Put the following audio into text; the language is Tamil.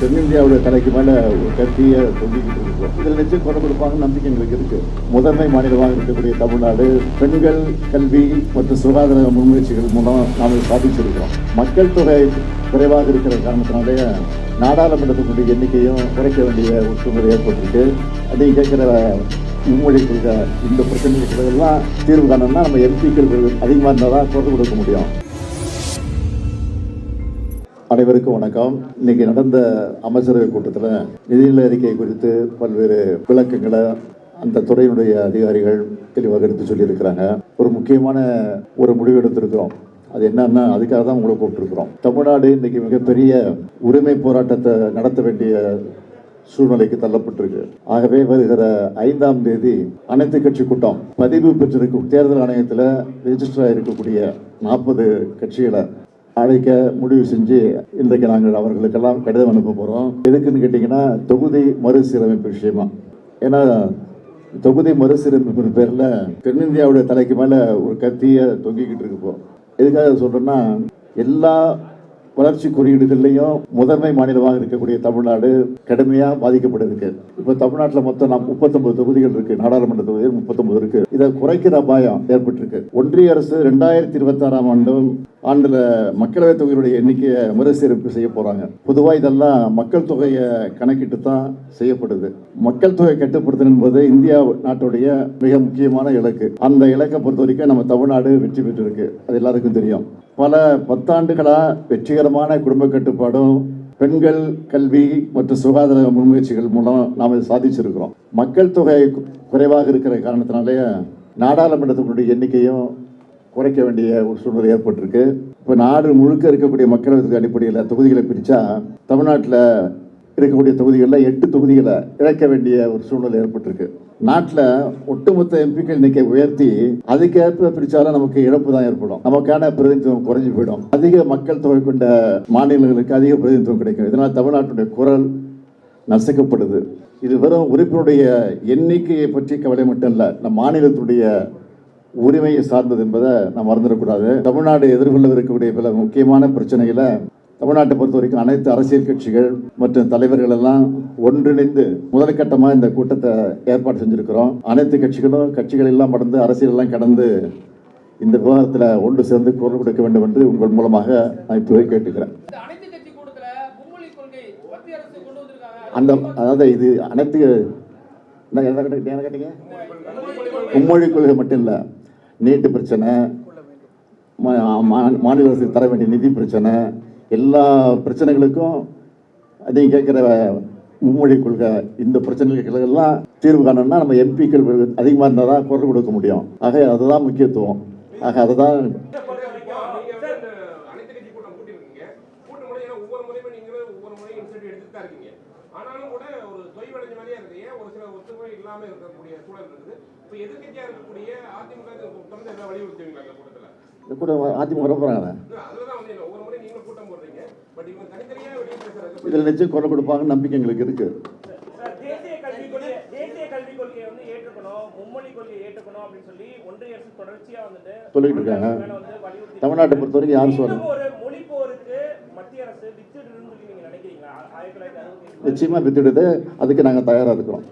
தென்னிந்தியாவுடைய தலைக்கு மேலே ஒரு கத்திய தொங்கிக்கிட்டு இருக்கோம் இதில் நிச்சயம் குரல் கொடுப்பாங்க நம்பிக்கை எங்களுக்கு இருக்கு. முதன்மை மாநிலமாக இருக்கக்கூடிய தமிழ்நாடு பெண்கள் கல்வி மற்றும் சுகாதார முன்முயற்சிகள் மூலம் நாம் சாதிச்சிருக்கிறோம். மக்கள் தொகை குறைவாக இருக்கிற காரணத்தினாலே நாடாளுமன்றத்தினுடைய எண்ணிக்கையும் குறைக்க வேண்டிய ஒரு சூழ்நிலை ஏற்பட்டிருக்கு. அதை கேட்கிற மும்மொழி கொள்கை இந்த பிரச்சனைகளுக்கெல்லாம் தீர்வு காணணும்னா நம்ம எம்பிக்கள் அதிகமாக இருந்தால் தான் குரல் கொடுக்க முடியும். அனைவருக்கும் வணக்கம். இன்னைக்கு நடந்த அமைச்சரவை கூட்டத்தில் நிதிநிலை அறிக்கை குறித்து பல்வேறு விளக்கங்களை அந்த துறையினுடைய அதிகாரிகள் தெளிவாக எடுத்து சொல்லியிருக்கிறாங்க. ஒரு முக்கியமான ஒரு முடிவு எடுத்திருக்கிறோம். அது என்னன்னா அதுக்காக தான் உங்களை கூப்பிட்டுருக்கிறோம். தமிழ்நாடு இன்னைக்கு மிகப்பெரிய உரிமை போராட்டத்தை நடத்த வேண்டிய சூழ்நிலைக்கு தள்ளப்பட்டிருக்கு. ஆகவே வருகிற ஐந்தாம் தேதி அனைத்து கட்சி கூட்டம் பதிவு பெற்றிருக்கும். தேர்தல் ஆணையத்தில் ரெஜிஸ்டர் இருக்கக்கூடிய நாற்பது கட்சிகளை அழைக்க முடிவு செஞ்சு இன்றைக்கு நாங்கள் அவர்களுக்கெல்லாம் கடிதம் அனுப்ப போகிறோம் எதுக்குன்னு கேட்டிங்கன்னா தொகுதி மறுசீரமைப்பு விஷயமா. ஏன்னா தொகுதி மறுசீரமைப்பு பேரில் தென்னிந்தியாவுடைய தலைக்கு மேலே ஒரு கத்தியை தொங்கிக்கிட்டு இருக்கு எதுக்காக சொல்கிறேன்னா எல்லா வளர்ச்சி குறியீடுகள்லையும் முதன்மை மாநிலமாக இருக்கக்கூடிய தமிழ்நாடு கடுமையாக பாதிக்கப்பட்டிருக்கு. இப்போ தமிழ்நாட்டில் மொத்தம் நாம் முப்பத்தொன்பது தொகுதிகள் இருக்கு. நாடாளுமன்ற தொகுதிகள் முப்பத்தொன்பது இருக்கு. இதை குறைக்கிற அபாயம் ஏற்பட்டிருக்கு. ஒன்றிய அரசு ரெண்டாயிரத்தி இருபத்தாறாம் ஆண்டும் ஆண்டுல மக்களவைத் தொகையுடைய எண்ணிக்கையை மறுசீரமைப்பு செய்ய போறாங்க. பொதுவாக இதெல்லாம் மக்கள் தொகையை கணக்கிட்டு தான் செய்யப்படுது. மக்கள் தொகை கட்டுப்படுத்தல் என்பது இந்தியா நாட்டுடைய மிக முக்கியமான இலக்கு. அந்த இலக்கை பொறுத்த வரைக்கும் நம்ம தமிழ்நாடு வெற்றி பெற்றிருக்கு. அது எல்லாருக்கும் தெரியும். பல பத்தாண்டுகளாக வெற்றிகரமான குடும்ப கட்டுப்பாடும் பெண்கள் கல்வி மற்றும் சுகாதார முன்முயற்சிகள் மூலம் நாம் இதை சாதிச்சிருக்கிறோம். மக்கள் தொகை குறைவாக இருக்கிற காரணத்தினாலே நாடாளுமன்றத்தினுடைய எண்ணிக்கையும் குறைக்க வேண்டிய ஒரு சூழ்நிலை ஏற்பட்டிருக்கு. இப்போ நாடு முழுக்க இருக்கக்கூடிய மக்களவை அடிப்படையில் தொகுதிகளை பிரித்தா தமிழ்நாட்டில் இருக்கக்கூடிய தொகுதிகளில் எட்டு தொகுதிகளை இழக்க வேண்டிய ஒரு சூழ்நிலை ஏற்பட்டிருக்கு. நாட்டில் ஒட்டுமொத்த எம்பிக்கள் எண்ணிக்கை உயர்த்தி அதுக்கேற்ப பிரிச்சாலும் நமக்கு இழப்பு தான் ஏற்படும். நமக்கான பிரதிநிதித்துவம் குறைஞ்சு போயிடும். அதிக மக்கள் தொகை கொண்ட மாநிலங்களுக்கு அதிக பிரதிநிதித்துவம் கிடைக்கும். இதனால் தமிழ்நாட்டுடைய குரல் நசுக்கப்படுது. இது வெறும் உறுப்பினுடைய எண்ணிக்கையை பற்றி கவலை மட்டும் இல்லை நம் மாநிலத்துடைய உரிமையை சார்ந்தது என்பதை நாம் மறந்துடக்கூடாது. தமிழ்நாடு எதிர்கொள்ள இருக்கக்கூடிய பல முக்கியமான பிரச்சனைகளை தமிழ்நாட்டை பொறுத்த வரைக்கும் அனைத்து அரசியல் கட்சிகள் மற்றும் தலைவர்கள் எல்லாம் ஒன்றிணைந்து முதற்கட்டமாக இந்த கூட்டத்தை ஏற்பாடு செஞ்சிருக்கிறோம். அனைத்து கட்சிகளும் கட்சிகள் எல்லாம் கடந்து அரசியல் எல்லாம் கடந்து இந்த விவாதத்தில் ஒன்று சேர்ந்து குரல் கொடுக்க வேண்டும் என்று உங்கள் மூலமாக நான் இப்போவே கேட்டுக்கிறேன் அந்த அதாவது இது அனைத்து என்ன கேட்டீங்க? மும்மொழி கொள்கை மட்டும் இல்லை நீட்டு பிரச்சனை மாநில அரசுக்கு தர வேண்டிய நிதி பிரச்சனை எல்லா பிரச்சனைகளுக்கும் நீங்கள் கேட்குற மும்மொழி கொள்கை இந்த பிரச்சனைகளுக்கெல்லாம் தீர்வு காணணும்னா நம்ம எம்பிக்கள் அதிகமாக இருந்தால் தான் குரல் கொடுக்க முடியும் ஆக அதுதான் முக்கியத்துவம் ஆக அதுதான் கூட ஆனாலும் ஒரு தொய்வடைஞ்ச மாதிரியே இருக்கு ஏன் ஒரு சில ஒத்துமை இல்லாம இருக்கக்கூடிய சூழல் இருக்குது இப்போ எதிர்கட்சியா இருக்கக்கூடிய அதிமுக தொடர்ந்து எதாவது கூட்டத்துல கூட அதிமுக இதில் நிச்சயம் குரல் கொடுப்பாங்க நம்பிக்கை எங்களுக்கு இருக்குது சொல்லிட்டு இருக்காங்க. தமிழ்நாட்டை பொறுத்த வரைக்கும் யாரும் சொல்லணும் இன்னும் ஒரு மொழி போருக்கு மத்திய அரசு வித்துடுன்னு சொல்லி நீங்க நினைக்கிறீங்களா? ஆயிரத்தி தொள்ளாயிரத்தி அறுபத்தி நிச்சயமாக வித்துடுது. அதுக்கு நாங்கள் தயாராக இருக்கிறோம்.